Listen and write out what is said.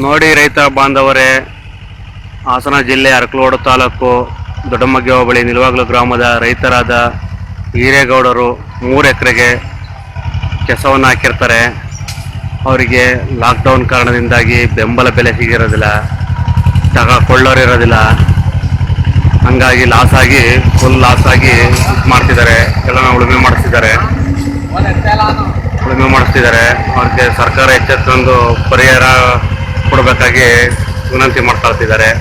ನೋಡಿ ರೈತ ಬಾಂಧವರೇ, ಹಾಸನ ಜಿಲ್ಲೆ ಅರಕಲೋಡು ತಾಲೂಕು ದೊಡ್ಡಮಗ್ಗೆ ಹೋಬಳಿ ನಿಲುವಾಗ್ಲು ಗ್ರಾಮದ ರೈತರಾದ ಹಿರೇಗೌಡರು ಮೂರು ಎಕರೆಗೆ ಕೆಸವನ್ನು ಹಾಕಿರ್ತಾರೆ. ಅವರಿಗೆ ಲಾಕ್ಡೌನ್ ಕಾರಣದಿಂದಾಗಿ ಬೆಂಬಲ ಬೆಲೆ ಸಿಗಿರೋದಿಲ್ಲ ತಗೊಳ್ಳೋರು ಇರೋದಿಲ್ಲ. ಹಂಗಾಗಿ ಲಾಸಾಗಿ ಫುಲ್ ಲಾಸಾಗಿ ಇದು ಮಾಡ್ತಿದ್ದಾರೆ. ಎಲ್ಲ ಉಳುಮೆ ಮಾಡಿಸ್ತಿದ್ದಾರೆ. ಉಳುಮೆ ಮಾಡಿಸ್ತಿದ್ದಾರೆ. ಅವ್ರಿಗೆ ಸರ್ಕಾರ ಎಚ್ಚೆತ್ತೊಂದು ಪರಿಹಾರ ಕೊಡಬೇಕಾಗಿ ವಿನಂತಿ ಮಾಡ್ಕೊಳ್ತಿದ್ದಾರೆ